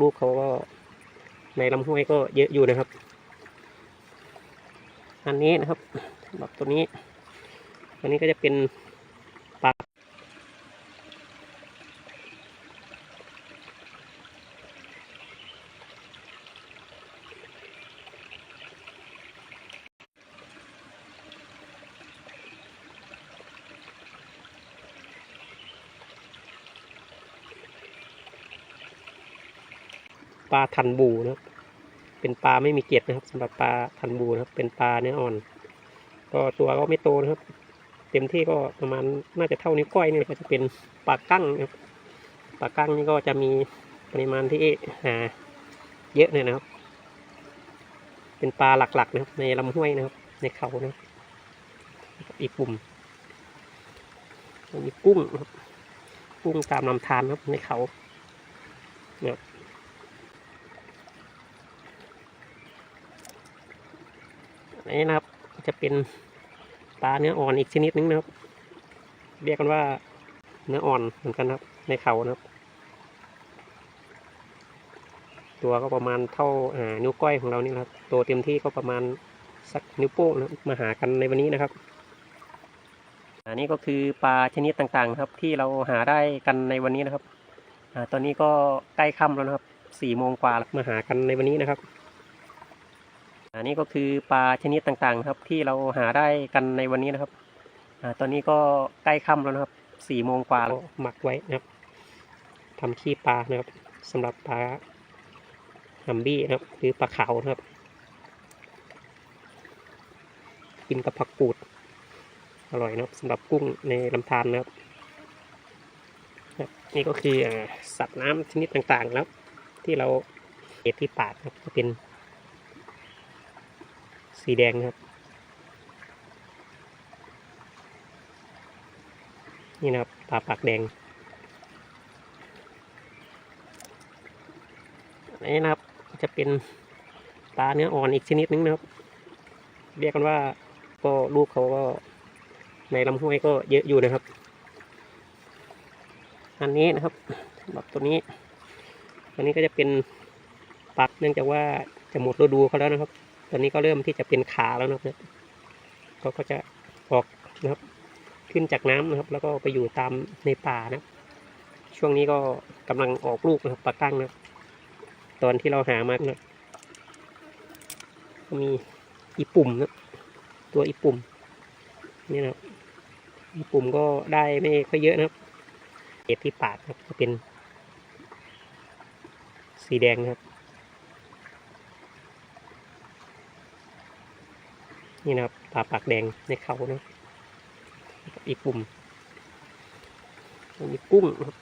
ลูกเขาก็ในลำห้วยก็เยอะอยู่นะครับ อันนี้นะครับสำหรับตัวนี้ ตัวนี้ก็จะเป็น ปลาทันบูนะครับ เป็นปลาไม่มีเกล็ดนะครับสำหรับปลาทันบูนะครับ เป็นปลาเนื้ออ่อน ก็ตัวก็ไม่โตนะครับ เต็มที่ก็ประมาณน่าจะเท่านิ้วก้อยนี่ก็จะเป็นปลากั้งนะครับปลากั้งนี่ก็จะมีปริมาณที่หาเยอะเลยนะครับ เป็นปลาหลักๆนะครับ ในลำห้วยนะครับ ในเขานะครับอีกปุ่มมีกุ้งนะครับกุ้งตามลำธารนะครับในเขานะครับอั นี้นะครับ จะเป็นปลาเนื้ออ่อนอีกชนิดนึงนะครับ เรียกกันว่าเนื้ออ่อนเหมือนกันนะครับ ในเขานะครับ ตัวก็ประมาณเท่าอ่านิ้วก้อยของเรานี่นะครับ ตัวเต็มที่ก็ประมาณสักนิ้วโป้งนะมาหากันในวันนี้นะครับ อันนี้ก็คือปลาชนิดต่างๆครับ ที่เราหาได้กันในวันนี้นะครับอ่าตอนนี้ก็ใกล้ค่ำแล้วนะครับสี่โมงกว่ามาหากันในวันนี้นะครับ อันนี้ก็คือปลาชนิดต่างๆครับ ที่เราหาได้กันในวันนี้นะครับอตอนนี้ก็ใกล้ค่ำแล้วนะครับสี่โมงกว่าหมักไว้นะครับทำขี้ปลานะครับสำหรับปลาฮัมบี้นะครับ หรือปลาขาวนะครับ กินกับผักกูด อร่อยนะครับสำหรับกุ้งในลำธารนะครับ นี่ก็คือสัตว์น้ำชนิดต่างๆนะครับ ที่เราเห็นที่ปากครับจะเป็น สีแดงครับ นี่นะครับปลาปากแดงอันนี้นะครับจะเป็นปลาเนื้ออ่อนอีกชนิดนึงนะครับ เรียกกันว่าก็ลูกเขาก็ในลำห้วยก็เยอะอยู่นะครับ อันนี้นะครับสำหรับตัวนี้ตัวนี้ก็จะเป็นปักเนื่องจากว่าจะหมดฤดูเขาแล้วนะครับ ตอนนี้ก็เริ่มที่จะเป็นขาแล้วนะครับเขาก็จะออกนะครับ ขึ้นจากน้ำนะครับ แล้วก็ไปอยู่ตามในป่านะ ช่วงนี้ก็กำลังออกลูกนะครับปลาตั้งนะตอนที่เราหามานะก็มีอีปุ่มนะตัวอีปุ่มนี่นะครับอีปุ่มก็ได้ไม่ค่อยเยอะนะครับเห็ดที่ปากครับจะเป็น สีแดงนะครับ นี่นะครับปลาปากแดงในเขานะอีกปุ่มมีกุ้งนะครับ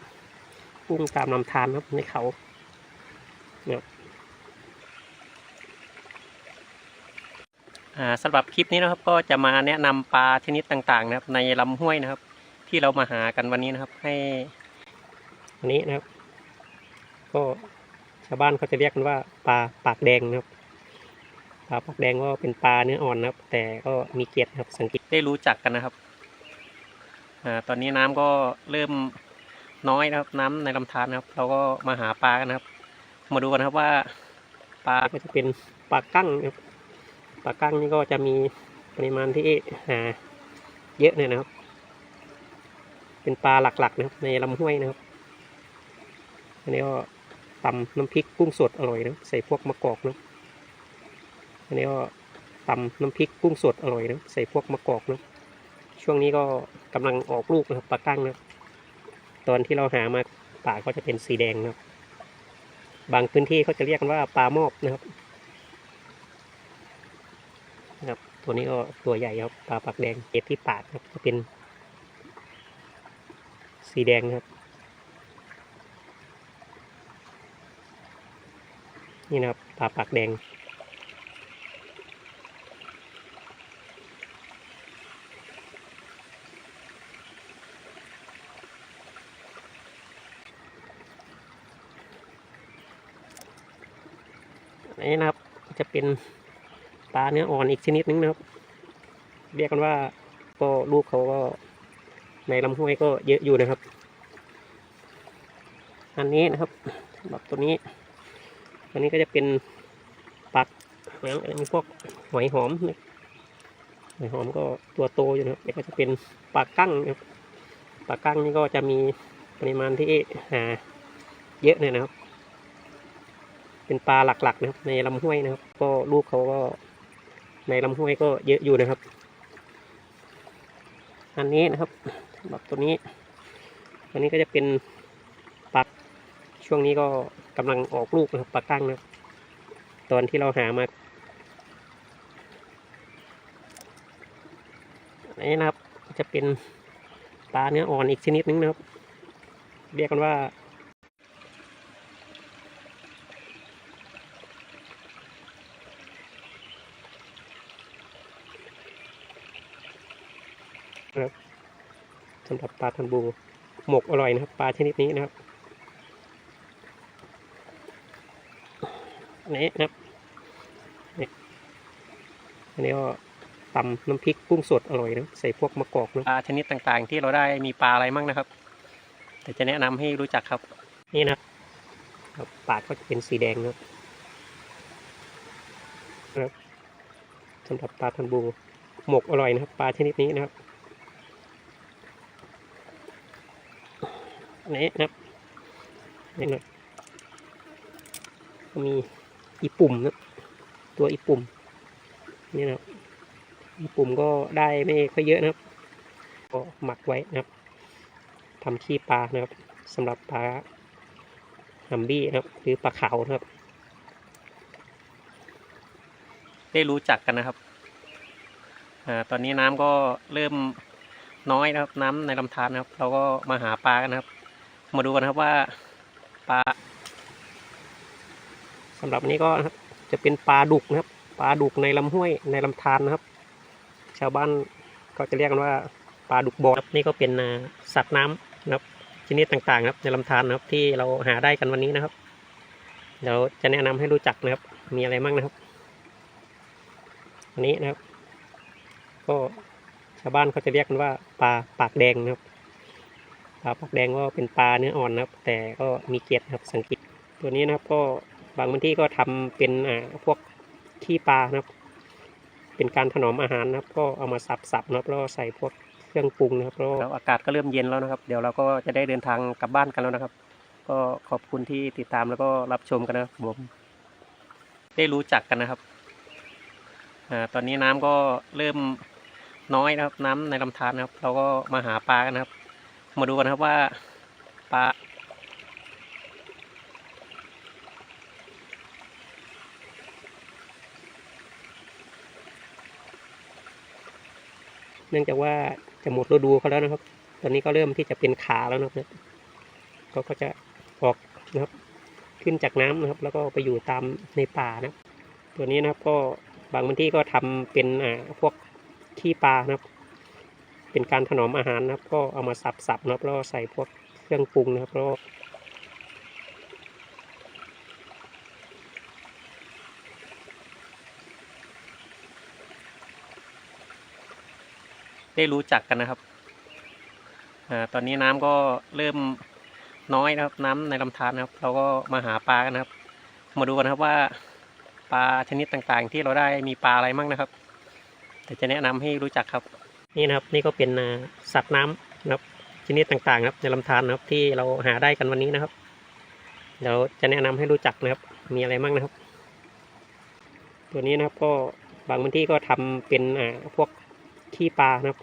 กุ้งตามลำธารนะครับในเขานะครับอ่าสำหรับคลิปนี้นะครับก็จะมาแนะนำปลาชนิดต่างๆ นะครับ ในลำห้วยนะครับ ที่เรามาหากันวันนี้นะครับ ให้วันนี้นะครับ ก็ชาวบ้านเขาจะเรียกกันว่าปลาปากแดงนะครับปลาปากแดงก็เป็นปลาเนื้ออ่อนนะครับ แต่ก็มีเกล็ดนะครับ สังเกตได้รู้จักกันนะครับอ่าตอนนี้น้ำก็เริ่มน้อยนะครับ น้ำในลำธารนะครับ เราก็มาหาปลากันนะครับ มาดูกันนะครับว่าปลาก็จะเป็นปลากั้งนะครับปลากั้งนี่ก็จะมีปริมาณที่หาเยอะเลยนะครับ เป็นปลาหลักๆนะครับ ในลำห้วยนะครับอันนี้ก็ตำน้ำพริกกุ้งสดอร่อยนะใส่พวกมะกอกนะ อันนี้ก็ตำน้ำพริกกุ้งสดอร่อยนะใส่พวกมะกอกนะช่วงนี้ก็กำลังออกลูกนะครับปลากั้งนะตอนที่เราหามาป่าก็จะเป็นสีแดงนะครับบางพื้นที่เขาจะเรียกกันว่าปลามอบนะครับนะครับ ตัวนี้ก็ตัวใหญ่ครับปลาปากแดงเก็บที่ปากครับจะเป็น สีแดงนะครับ นี่นะครับปลาปากแดง อันนี้นะครับจะ เป็นปลาเนื้ออ่อนอีกชนิดนึงนะครับ เรียกกันว่าก็ลูกเขาก็ในลำห้วยก็เยอะอยู่นะครับ อันนี้นะครับสำหรับตัวนี้ อันนี้ก็จะเป็นปักแล้วมีพวกหอยหอมหอยหอมก็ตัวโตอยู่นะครับแล้วก็จะเป็นปลากั้งนะครับปลากั้งนี่ก็จะมีปริมาณที่หาเยอะเลยนะครับ เป็นปลาหลักๆนะครับ ในลำห้วยนะครับ ก็ลูกเขาก็ในลำห้วยก็เยอะอยู่นะครับ อันนี้นะครับสำหรับตัวนี้อันนี้ก็จะเป็นปลาช่วงนี้ก็กำลังออกลูกนะครับปลากั้งนะครับตอนที่เราหามาอันนี้นะครับจะเป็นปลาเนื้ออ่อนอีกชนิดนึงนะครับ เรียกกันว่า นะครับสำหรับปลาทันบูหมกอร่อยนะครับ ปลาชนิดนี้นะครับอันนี้นะครับนี่อันนี้ก็ตำน้ำพริกกุ้งสดอร่อยนะใส่พวกมะกอกนะปลาชนิดต่างๆ ที่เราได้มีปลาอะไรมั่งนะครับ แต่จะแนะนำให้รู้จักครับ นี่นะครับครับปากก็จะเป็นสีแดงนะครับนะครับสำหรับปลาทันบูหมกอร่อยนะครับ ปลาชนิดนี้นะครับ อันนี้นะครับนี่นะมีอีปุ่มนะตัวอีปุ่มนี่นะอีปุ่มก็ได้ไม่ค่อยเยอะนะครับ ก็หมักไว้นะครับทำขี้ปลานะครับสำหรับปลาฮัมบี้นะครับ หรือปลาขาวนะครับ ได้รู้จักกันนะครับอ่าตอนนี้น้ำก็เริ่มน้อยนะครับ น้ำในลำธารนะครับ เราก็มาหาปลากันนะครับ มาดูกันครับว่าปลาสำหรับนี้ก็นะครับจะเป็นปลาดุกนะครับ ปลาดุกในลำห้วยในลำธารนะครับ ชาวบ้านก็จะเรียกกันว่าปลาดุกบอครับนี่ก็เป็นสัตว์น้ำนะครับชนิดต่างๆนะครับ ในลำธารนะครับที่เราหาได้กันวันนี้นะครับเดี๋ยวจะแนะนำให้รู้จักนะครับ มีอะไรบ้างนะครับอันนี้นะครับ ก็ชาวบ้านเขาจะเรียกกันว่าปลาปากแดงนะครับ ปลาปากแดงก็เป็นปลาเนื้ออ่อนนะครับ แต่ก็มีเกล็ดนะครับสังเกตตัวนี้นะครับก็บางพื้นที่ก็ทำเป็นอ่าพวกขี้ปลานะครับ เป็นการถนอมอาหารนะครับ ก็เอามาสับๆนะครับแล้วก็ใส่พวกเครื่องปรุงนะครับแล้วอากาศก็เริ่มเย็นแล้วนะครับ เดี๋ยวเราก็จะได้เดินทางกลับบ้านกันแล้วนะครับ ก็ขอบคุณที่ติดตามแล้วก็รับชมกันนะครับผมได้รู้จักกันนะครับอ่าตอนนี้น้ำก็เริ่มน้อยนะครับ น้ำในลำธารนะครับ เราก็มาหาปลากันนะครับ มาดูกันครับว่าปลาเนื่องจากว่าจะหมดฤดูเขาแล้วนะครับ ตอนนี้ก็เริ่มที่จะเป็นขาแล้วนะครับเขาก็จะออกนะครับ ขึ้นจากน้ำนะครับ แล้วก็ไปอยู่ตามในป่านะ ตัวนี้นะครับก็บางพื้นที่ก็ทำเป็นอ่าพวกขี้ปลานะครับ เป็นการถนอมอาหารนะครับ ก็เอามาสับๆนะครับแล้วใส่พวกเครื่องปรุงนะครับแล้วได้รู้จักกันนะครับอ่าตอนนี้น้ำก็เริ่มน้อยนะครับ น้ำในลำธารนะครับ เราก็มาหาปลากันนะครับ มาดูกันนะครับว่าปลาชนิดต่างๆ ที่เราได้มีปลาอะไรมั่งนะครับ แต่จะแนะนำให้รู้จักครับ นี่นะครับนี่ก็เป็นสัตว์น้ำนะครับชนิดต่างๆนะครับ ในลำธารนะครับ ที่เราหาได้กันวันนี้นะครับเดี๋ยวจะแนะนำให้รู้จักนะครับ มีอะไรมั่งนะครับ ตัวนี้นะครับก็บางพื้นที่ก็ทำเป็นอ่าพวกขี้ปลานะครับ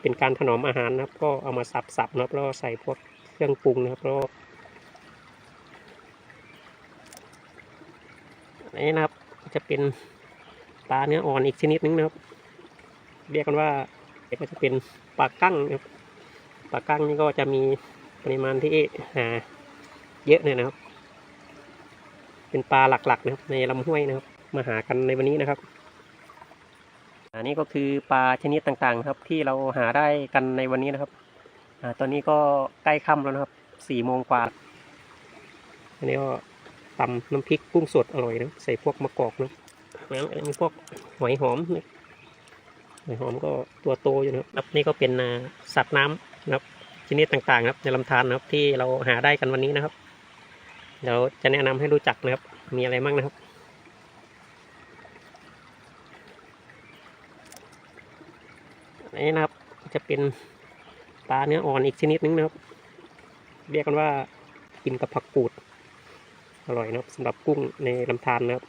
เป็นการถนอมอาหารนะครับ ก็เอามาสับๆนะครับแล้วใส่พวกเครื่องปรุงนะครับแล้วนนี้นะครับจะเป็นปลาเนื้ออ่อนอีกชนิดนึงนะครับ เรียกกันว่าก็จะเป็นปลากั้งนะครับปลากั้งนี่ก็จะมีปริมาณที่หาเยอะเลยนะครับ เป็นปลาหลักๆนะครับ ในลำห้วยนะครับ มาหากันในวันนี้นะครับอันนี้ก็คือปลาชนิดต่างๆครับ ที่เราหาได้กันในวันนี้นะครับอตอนนี้ก็ใกล้ค่ำแล้วนะครับสี่โมงกว่าอันนี้ก็ตำน้ำพริกกุ้งสดอร่อยนะใส่พวกมะกอกนะแล้วมีพวกหอยหอมนะ หอยหอมก็ตัวโตอยู่นะครับนี่ก็เป็นอ่าสัตว์น้ำนะครับชนิดต่างๆครับในลำธารนะครับที่เราหาได้กันวันนี้นะครับเดี๋ยวจะแนะนำให้รู้จักนะครับ มีอะไรบ้างนะครับ อันนี้นะครับจะเป็นปลาเนื้ออ่อนอีกชนิดนึงนะครับ เรียกกันว่ากินกับผักกูด อร่อยนะครับสำหรับกุ้งในลำธารนะครับ